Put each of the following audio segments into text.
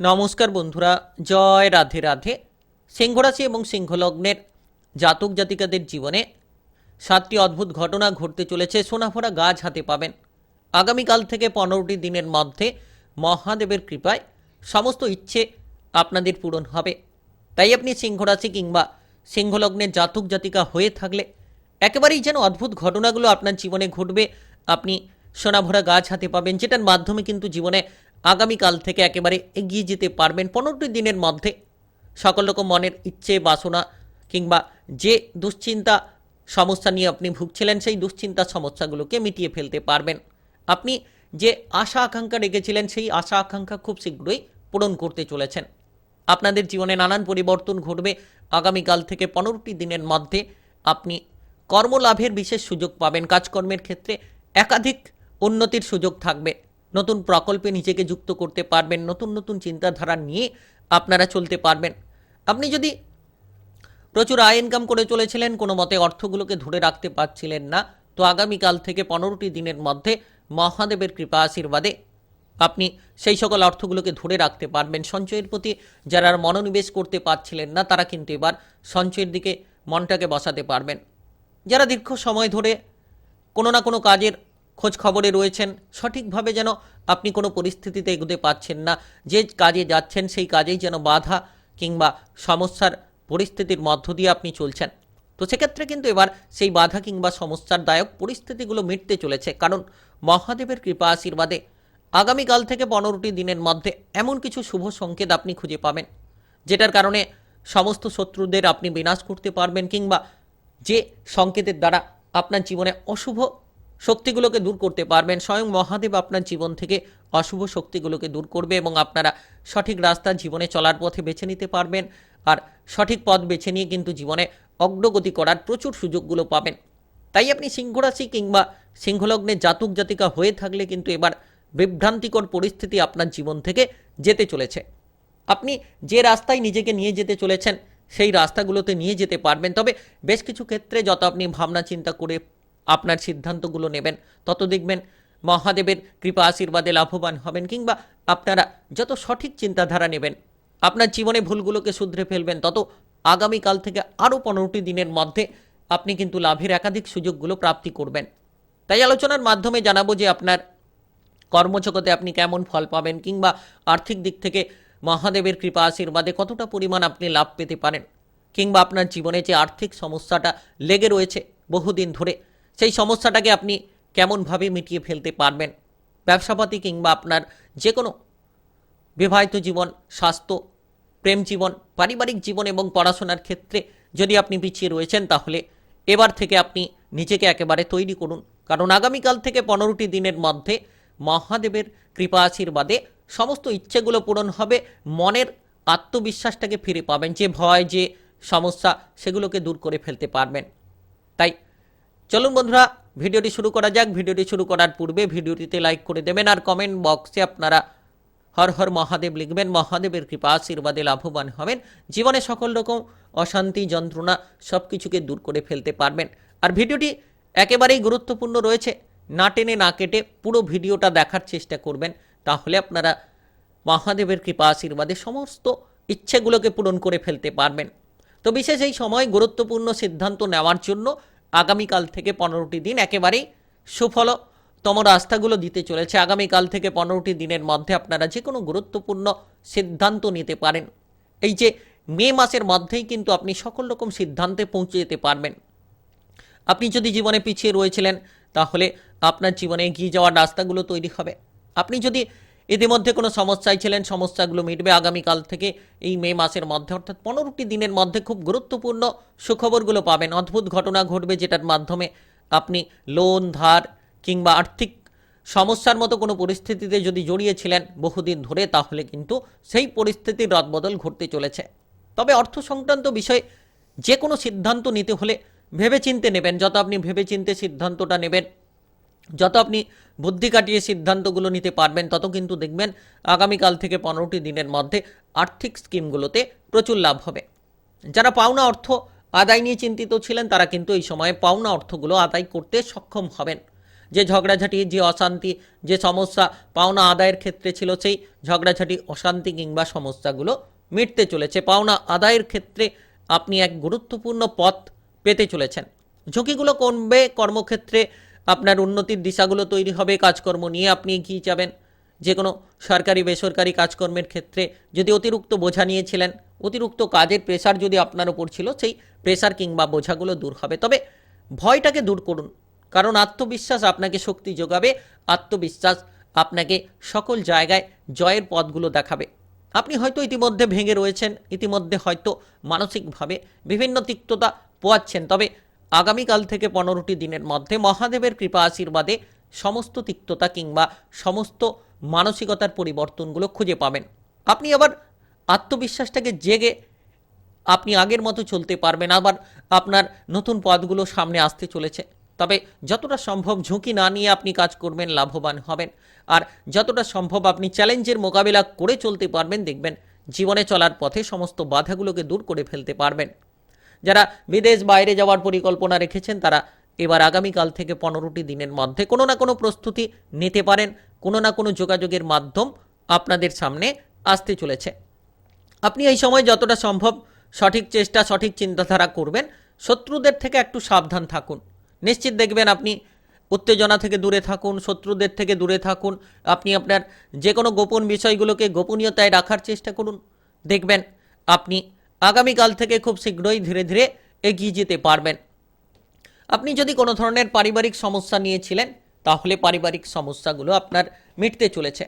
নমস্কার বন্ধুরা, জয় রাধে রাধে। সিংহরাশি এবং সিংহলগ্নের জাতক জাতিকাদের জীবনে সাতটি অদ্ভুত ঘটনা ঘটতে চলেছে সোনাভরা গাছ হাতে পাবেন। আগামীকাল থেকে পনেরোটি দিনের মধ্যে মহাদেবের কৃপায় সমস্ত ইচ্ছে আপনাদের পূরণ হবে। তাই আপনি সিংহরাশি কিংবা সিংহলগ্নের জাতক জাতিকা হয়ে থাকলে একেবারেই যেন অদ্ভুত ঘটনাগুলো আপনার জীবনে ঘটবে, আপনি সোনাভরা গাছ হাতে পাবেন, যেটার মাধ্যমে কিন্তু জীবনে আগামীকাল থেকে একেবারে এগিয়ে যেতে পারবেন পনেরোটি দিনের মধ্যে। সকল রকম মনের ইচ্ছে, বাসনা কিংবা যে দুশ্চিন্তা সমস্যা নিয়ে আপনি ভুগছিলেন, সেই দুশ্চিন্তা সমস্যাগুলোকে মিটিয়ে ফেলতে পারবেন। আপনি যে আশা আকাঙ্ক্ষা রেখেছিলেন, সেই আশা আকাঙ্ক্ষা খুব শীঘ্রই পূরণ করতে চলেছেন। আপনাদের জীবনে নানান পরিবর্তন ঘটবে। আগামীকাল থেকে পনেরোটি দিনের মধ্যে আপনি কর্মলাভের বিশেষ সুযোগ পাবেন। কাজকর্মের ক্ষেত্রে একাধিক উন্নতির সুযোগ থাকবে। নতুন প্রকল্পে নিজেকে যুক্ত করতে পারবেন, নতুন নতুন চিন্তাধারা নিয়ে আপনারা চলতে পারবেন। আপনি যদি প্রচুর আয় ইনকাম করে চলেছিলেন, কোনো মতে অর্থগুলোকে ধরে রাখতে পারছিলেন না, তো আগামীকাল থেকে পনেরোটি দিনের মধ্যে মহাদেবের কৃপা আশীর্বাদে আপনি সেই সকল অর্থগুলোকে ধরে রাখতে পারবেন। সঞ্চয়ের প্রতি যারা মনোনিবেশ করতে পারছিলেন না, তারা কিন্তু এবার সঞ্চয়ের দিকে মনটাকে বসাতে পারবেন। যারা দীর্ঘ সময় ধরে কোনো না কোনো কাজের খোঁজ খবরে রয়েছেন। সঠিকভাবে যেন আপনি কোনো পরিস্থিতিতে এগোতে পারছেন না, যে কাজে যাচ্ছেন সেই কাজেই যেন বাধা কিংবা সমস্যার পরিস্থিতির মধ্য দিয়ে আপনি চলছেন। তো সেক্ষেত্রে কিন্তু এবার সেই বাধা কিংবা সমস্যার দায়ক পরিস্থিতিগুলো মিটতে চলেছে। কারণ মহাদেবের কৃপা আশীর্বাদে আগামীকাল থেকে পনেরোটি দিনের মধ্যে এমন কিছু শুভ সংকেত আপনি খুঁজে পাবেন, যেটার কারণে সমস্ত শত্রুদের আপনি বিনাশ করতে পারবেন কিংবা যে সংকেতের দ্বারা আপনার জীবনে অশুভ শক্তিগুলোকে দূর করতে পারবেন। স্বয়ং মহাদেব আপনার জীবন থেকে অশুভ শক্তিগুলোকে দূর করবে এবং আপনারা সঠিক রাস্তা জীবনে চলার পথে বেছে নিতে পারবেন। আর সঠিক পথ বেছে নিয়ে কিন্তু জীবনে অগ্রগতি করার প্রচুর সুযোগগুলো পাবেন। তাই আপনি সিংহরাশি কিংবা সিংহলগ্নে জাতক জাতিকা হয়ে থাকলে কিন্তু এবার বিভ্রান্তিকর পরিস্থিতি আপনার জীবন থেকে যেতে চলেছে। আপনি যে রাস্তায় নিজেকে নিয়ে যেতে চলেছেন, সেই রাস্তাগুলোতে নিয়ে যেতে পারবেন। তবে বেশ কিছু ক্ষেত্রে যত আপনি ভাবনা চিন্তা করে আপনার সিদ্ধান্তগুলো নেবেন। তত দেখবেন মহাদেবের কৃপা আশীর্বাদে লাভবান হবেন কিংবা আপনারা যত সঠিক চিন্তাধারা নেবেন, আপনার জীবনে ভুলগুলোকে শুধরে ফেলবেন, তত আগামীকাল থেকে আরও পনেরোটি দিনের মধ্যে আপনি কিন্তু লাভের একাধিক সুযোগগুলো প্রাপ্তি করবেন। তাই আলোচনার মাধ্যমে জানাব যে আপনার কর্মজগতে আপনি কেমন ফল পাবেন কিংবা আর্থিক দিক থেকে মহাদেবের কৃপা আশীর্বাদে কতটা পরিমাণ আপনি লাভ পেতে পারেন, কিংবা আপনার জীবনে যে আর্থিক সমস্যাটা লেগে রয়েছে বহুদিন ধরে সেই সমস্যাটাকে আপনি কেমনভাবে মিটিয়ে ফেলতে পারবেন? ব্যবসাপাতি কিংবা আপনার যে কোনো বিবাহিত জীবন, স্বাস্থ্য, প্রেম জীবন, পারিবারিক জীবন এবং পড়াশোনার ক্ষেত্রে যদি আপনি পিছিয়ে রয়েছেন, তাহলে এবার থেকে আপনি নিজেকে একেবারে তৈরি করুন। কারণ আগামীকাল থেকে পনেরোটি দিনের মধ্যে মহাদেবের কৃপা আশীর্বাদে সমস্ত ইচ্ছেগুলো পূরণ হবে। মনের আত্মবিশ্বাসটাকে ফিরে পাবেন। যে ভয়, যে সমস্যা, সেগুলোকে দূর করে ফেলতে পারবেন। তাই চলুন বন্ধুরা, ভিডিওটি শুরু করা যাক। ভিডিওটি শুরু করার পূর্বে ভিডিওটিতে লাইক করে দেবেন আর কমেন্ট বক্সে আপনারা হর হর মহাদেব লিখবেন। মহাদেবের কৃপা, আশীর্বাদে লাভবান হবেন। জীবনে সকল রকম অশান্তি, যন্ত্রণা সব কিছুকে দূর করে ফেলতে পারবেন। আর ভিডিওটি একেবারেই গুরুত্বপূর্ণ রয়েছে। না টেনে, না কেটে পুরো ভিডিওটা দেখার চেষ্টা করবেন। তাহলে আপনারা মহাদেবের কৃপা, আশীর্বাদে সমস্ত ইচ্ছেগুলোকে পূরণ করে ফেলতে পারবেন। তো বিশেষ এই সময় গুরুত্বপূর্ণ সিদ্ধান্ত নেওয়ার জন্য আগামীকাল থেকে পনেরোটি দিন একেবারেই সুফল সুফলতম রাস্তাগুলো দিতে চলেছে। আগামীকাল থেকে পনেরোটি দিনের মধ্যে আপনারা যে কোনো গুরুত্বপূর্ণ সিদ্ধান্ত নিতে পারেন। এই যে মে মাসের মধ্যেই কিন্তু আপনি সকল রকম সিদ্ধান্তে পৌঁছে যেতে পারবেন। আপনি যদি জীবনে পিছিয়ে রয়েছিলেন, তাহলে আপনার জীবনে এগিয়ে যাওয়ার রাস্তাগুলো তৈরি হবে। আপনি যদি ইতিমধ্যে কোনো সমস্যায় ছিলেন, সমস্যাগুলো মিটবে আগামীকাল থেকে এই মে মাসের মধ্যে। অর্থাৎ পনেরোটি দিনের মধ্যে খুব গুরুত্বপূর্ণ সুখবরগুলো পাবেন। অদ্ভুত ঘটনা ঘটবে যেটার মাধ্যমে আপনি লোন ধার কিংবা আর্থিক সমস্যার মতো কোনো পরিস্থিতিতে যদি জড়িয়েছিলেন বহুদিন ধরে, তাহলে কিন্তু সেই পরিস্থিতির রদবদল ঘটতে চলেছে। তবে অর্থ সংক্রান্ত বিষয়ে যে কোনো সিদ্ধান্ত নিতে হলে ভেবেচিন্তে নেবেন। যত আপনি ভেবেচিন্তে সিদ্ধান্তটা নেবেন যত আপনি বুদ্ধি কাটিয়ে সিদ্ধান্তগুলো নিতে পারবেন, তত কিন্তু দেখবেন আগামীকাল থেকে পনেরোটি দিনের মধ্যে আর্থিক স্কিমগুলোতে প্রচুর লাভ হবে। যারা পাওনা অর্থ আদায় নিয়ে চিন্তিত ছিলেন, তারা কিন্তু এই সময়ে পাওনা অর্থগুলো আদায় করতে সক্ষম হবেন। যে ঝগড়াঝাটি, যে অশান্তি, যে সমস্যা পাওনা আদায়ের ক্ষেত্রে ছিল, সেই ঝগড়াঝাটি, অশান্তি কিংবা সমস্যাগুলো মিটতে চলেছে। পাওনা আদায়ের ক্ষেত্রে আপনি এক গুরুত্বপূর্ণ পথ পেতে চলেছেন। ঝুঁকিগুলো কমবে, কর্মক্ষেত্রে আপনার উন্নতির দিশাগুলো তৈরি হবে কাজকর্ম নিয়ে। আপনি এগিয়ে যাবেন যে কোনো সরকারি, বেসরকারি কাজকর্মের ক্ষেত্রে যদি অতিরিক্ত বোঝা নিয়েছিলেন, অতিরিক্ত কাজের প্রেশার যদি আপনার ওপর ছিল, সেই প্রেশার কিংবা বোঝাগুলো দূর হবে। তবে ভয়টাকে দূর করুন, কারণ আত্মবিশ্বাস আপনাকে শক্তি যোগাবে, আত্মবিশ্বাস আপনাকে সকল জায়গায় জয়ের পথগুলো দেখাবে। আপনি হয়তো ইতিমধ্যে ভেঙে রয়েছেন, ইতিমধ্যে হয়তো মানসিকভাবে বিভিন্ন তিক্ততা পোয়াচ্ছেন, তবে আগামীকাল থেকে পনেরোটি দিনের মধ্যে মহাদেবের কৃপা আশীর্বাদে সমস্ত তিক্ততা কিংবা সমস্ত মানসিকতার পরিবর্তনগুলো খুঁজে পাবেন। আপনি আবার আত্মবিশ্বাসটাকে জেগে আপনি আগের মতো চলতে পারবেন, আবার আপনার নতুন পথগুলো সামনে আসতে চলেছে। তবে যতটা সম্ভব ঝুঁকি না নিয়ে আপনি কাজ করবেন, লাভবান হবেন। আর যতটা সম্ভব আপনি চ্যালেঞ্জের মোকাবিলা করে চলতে পারবেন, দেখবেন জীবনে চলার পথে সমস্ত বাধাগুলোকে দূর করে ফেলতে পারবেন। যারা বিদেশ বাইরে যাওয়ার পরিকল্পনা রেখেছেন, তারা এবার আগামীকাল থেকে পনেরোটি দিনের মধ্যে কোনো না কোনো প্রস্তুতি নিতে পারেন, কোনো না কোনো যোগাযোগের মাধ্যম আপনাদের সামনে আসতে চলেছে। আপনি এই সময় যতটা সম্ভব সঠিক চেষ্টা, সঠিক চিন্তাধারা করবেন, শত্রুদের থেকে একটু সাবধান থাকুন। নিশ্চিত দেখবেন আপনি উত্তেজনা থেকে দূরে থাকুন, শত্রুদের থেকে দূরে থাকুন, আপনি আপনার যে কোনো গোপন বিষয়গুলোকে গোপনীয়তায় রাখার চেষ্টা করুন। দেখবেন আপনি আগামীকাল থেকে খুব শীঘ্রই ধীরে ধীরে এগিয়ে যেতে পারবেন। আপনি যদি কোনো ধরনের পারিবারিক সমস্যা নিয়েছিলেন, তাহলে পারিবারিক সমস্যাগুলো আপনার মিটতে চলেছে।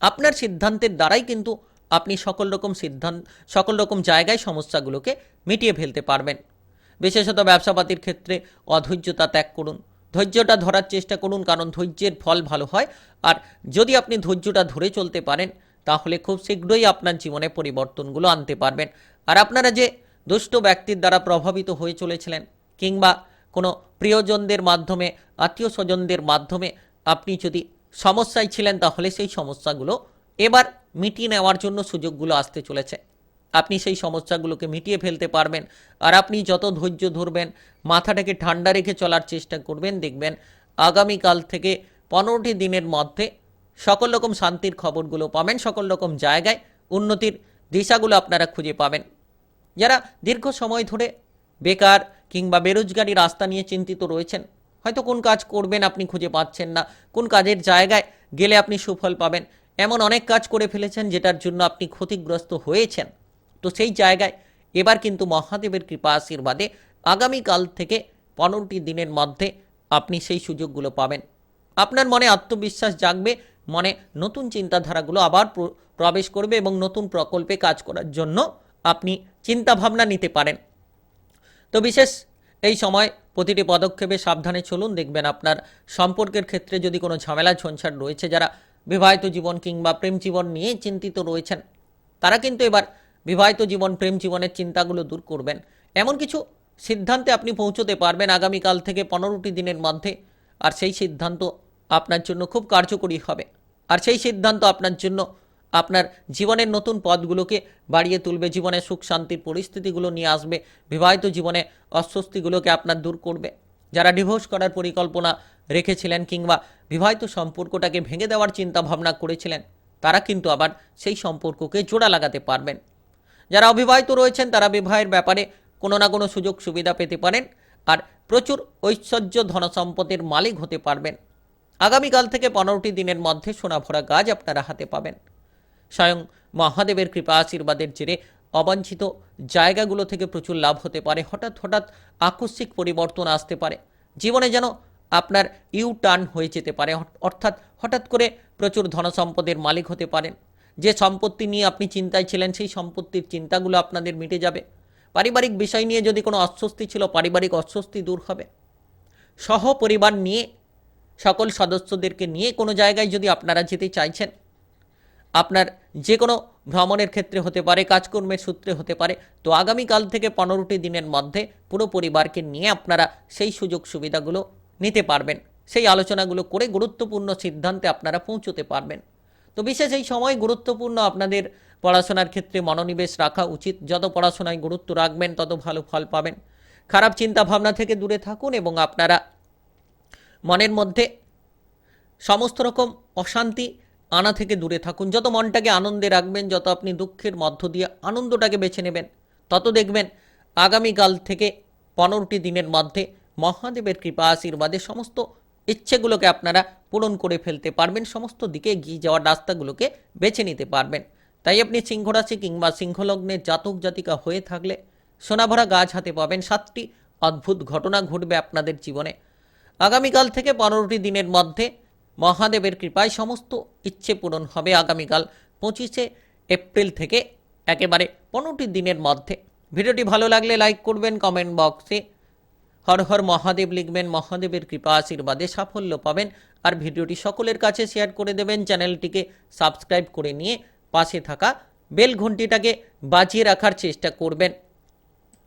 আপনার সিদ্ধান্তের দ্বারাই কিন্তু আপনি সকল রকম সিদ্ধান্ত সকল রকম জায়গায় সমস্যাগুলোকে মিটিয়ে ফেলতে পারবেন। বিশেষত ব্যবসাপাতির ক্ষেত্রে অধৈর্যতা ত্যাগ করুন। ধৈর্যটা ধরার চেষ্টা করুন, কারণ ধৈর্যের ফল ভালো হয়। আর যদি আপনি ধৈর্যটা ধরে চলতে পারেন তাহলে খুব শীঘ্রই আপনার জীবনে পরিবর্তনগুলো আনতে পারবেন। আর আপনারা যে দুষ্ট ব্যক্তির দ্বারা প্রভাবিত হয়ে চলেছিলেন কিংবা কোনো প্রিয়জনদের মাধ্যমে, আত্মীয় স্বজনদের মাধ্যমে আপনি যদি সমস্যায় ছিলেন, তাহলে সেই সমস্যাগুলো এবার মিটিয়ে নেওয়ার জন্য সুযোগগুলো আসতে চলেছে। আপনি সেই সমস্যাগুলোকে মিটিয়ে ফেলতে পারবেন। আর আপনি যত ধৈর্য ধরবেন, মাথাটাকে ঠান্ডা রেখে চলার চেষ্টা করবেন, দেখবেন আগামীকাল থেকে পনেরোটি দিনের মধ্যে সকল রকম শান্তির খবরগুলো পাবেন, সকল রকম জায়গায় উন্নতির দিশাগুলো আপনারা খুঁজে পাবেন। যারা দীর্ঘ সময় ধরে বেকার কিংবা বেরোজগারি রাস্তা নিয়ে চিন্তিত রয়েছেন, হয়তো কোন কাজ করবেন আপনি খুঁজে পাচ্ছেন না, কোন কাজের জায়গায় গেলে আপনি সুফল পাবেন। এমন অনেক কাজ করে ফেলেছেন যেটার জন্য আপনি ক্ষতিগ্রস্ত হয়েছেন। তো সেই জায়গায় এবার কিন্তু মহাদেবের কৃপা আশীর্বাদে আগামীকাল থেকে পনেরোটি দিনের মধ্যে আপনি সেই সুযোগগুলো পাবেন। আপনার মনে আত্মবিশ্বাস জাগবে মনে নতুন চিন্তাধারাগুলো আবার প্র- প্রবেশ করবে এবং নতুন প্রকল্পে কাজ করার জন্য আপনি চিন্তাভাবনা নিতে পারেন। তো বিশেষ এই সময় প্রতিটি পদক্ষেপে সাবধানে চলুন, দেখবেন আপনার সম্পর্কের ক্ষেত্রে যদি কোনো ঝামেলা, ঝঞ্ঝাট রয়েছে, যারা বিবাহিত জীবন কিংবা প্রেম জীবন নিয়ে চিন্তিত রয়েছেন, তারা কিন্তু এবার বিবাহিত জীবন, প্রেম জীবনের চিন্তাগুলো দূর করবেন। এমন কিছু সিদ্ধান্তে আপনি পৌঁছতে পারবেন আগামীকাল থেকে পনেরোটি দিনের মধ্যে, আর সেই সিদ্ধান্ত আপনার জন্য খুব কার্যকরী হবে। আর সেই সিদ্ধান্ত আপনার জন্য, আপনার জীবনের নতুন পথগুলোকে বাড়িয়ে তুলবে, জীবনে সুখ শান্তির পরিস্থিতিগুলো নিয়ে আসবে, বিবাহিত জীবনে অস্বস্তিগুলোকে আপনার দূর করবে। যারা ডিভোর্স করার পরিকল্পনা রেখেছিলেন কিংবা বিবাহিত সম্পর্কটাকে ভেঙে দেওয়ার চিন্তা ভাবনা করেছিলেন, তারা কিন্তু আবার সেই সম্পর্ককে জোড়া লাগাতে পারবেন। যারা অবিবাহিত রয়েছেন, তারা বিবাহের ব্যাপারে কোনো না কোনো সুযোগ সুবিধা পেতে পারেন আর প্রচুর ঐশ্বর্য ধনসম্পদের মালিক হতে পারবেন। আগামীকাল থেকে পনেরোটি দিনের মধ্যে সোনা ভরা গাছ আপনারা হাতে পাবেন। স্বয়ং মহাদেবের কৃপা আশীর্বাদের জেরে অবাঞ্ছিত জায়গাগুলো থেকে প্রচুর লাভ হতে পারে। হঠাৎ হঠাৎ আকস্মিক পরিবর্তন আসতে পারে। জীবনে যেন আপনার ইউ টার্ন হয়ে যেতে পারে। অর্থ- অর্থাৎ হঠাৎ করে প্রচুর ধনসম্পদের মালিক হতে পারেন। যে সম্পত্তি নিয়ে আপনি চিন্তায় ছিলেন, সেই সম্পত্তির চিন্তাগুলো আপনাদের মিটে যাবে। পারিবারিক বিষয় নিয়ে যদি কোনো অস্বস্তি ছিল, পারিবারিক অস্বস্তি দূর হবে। সহ পরিবার নিয়ে সকল সদস্যদেরকে নিয়ে কোনো জায়গায় যদি আপনারা যেতে চাইছেন, আপনার যে কোনো ভ্রমণের ক্ষেত্রে হতে পারে, কাজকর্মের সূত্রে হতে পারে, তো আগামীকাল থেকে পনেরোটি দিনের মধ্যে পুরো পরিবারকে নিয়ে আপনারা সেই সুযোগ সুবিধাগুলো নিতে পারবেন। সেই আলোচনাগুলো করে গুরুত্বপূর্ণ সিদ্ধান্তে আপনারা পৌঁছতে পারবেন। তো বিশেষ এই সময় গুরুত্বপূর্ণ আপনাদের পড়াশোনার ক্ষেত্রে মনোনিবেশ রাখা উচিত। যত পড়াশোনায় গুরুত্ব রাখবেন, তত ভালো ফল পাবেন। খারাপ চিন্তা ভাবনা থেকে দূরে থাকুন এবং আপনারা মনের মধ্যে সমস্ত রকম অশান্তি আনা থেকে দূরে থাকুন। যত মনটাকে আনন্দে রাখবেন, যত আপনি দুঃখের মধ্য দিয়ে আনন্দটাকে বেছে নেবেন, তত দেখবেন আগামীকাল থেকে পনেরোটি দিনের মধ্যে মহাদেবের কৃপা আশীর্বাদে সমস্ত ইচ্ছেগুলোকে আপনারা পূরণ করে ফেলতে পারবেন, সমস্ত দিকে এগিয়ে যাওয়ার রাস্তাগুলোকে বেছে নিতে পারবেন। তাই আপনি সিংহরাশি কিংবা সিংহলগ্নের জাতক জাতিকা হয়ে থাকলে সোনাভরা গাছ হাতে পাবেন। সাতটি অদ্ভুত ঘটনা ঘটবে আপনাদের জীবনে। আগামীকাল থেকে পনেরোটি দিনের মধ্যে মহাদেবের কৃপায় সমস্ত ইচ্ছে পূরণ হবে। আগামীকাল পঁচিশে এপ্রিল থেকে একেবারে পনেরোটি দিনের মধ্যে। ভিডিওটি ভালো লাগলে লাইক করবেন, কমেন্ট বক্সে হর হর মহাদেব লিখবেন, মহাদেবের কৃপা আশীর্বাদে সাফল্য পাবেন। আর ভিডিওটি সকলের কাছে শেয়ার করে দেবেন, চ্যানেলটিকে সাবস্ক্রাইব করে নিয়ে পাশে থাকা বেল ঘন্টিটাকে বাজিয়ে রাখার চেষ্টা করবেন।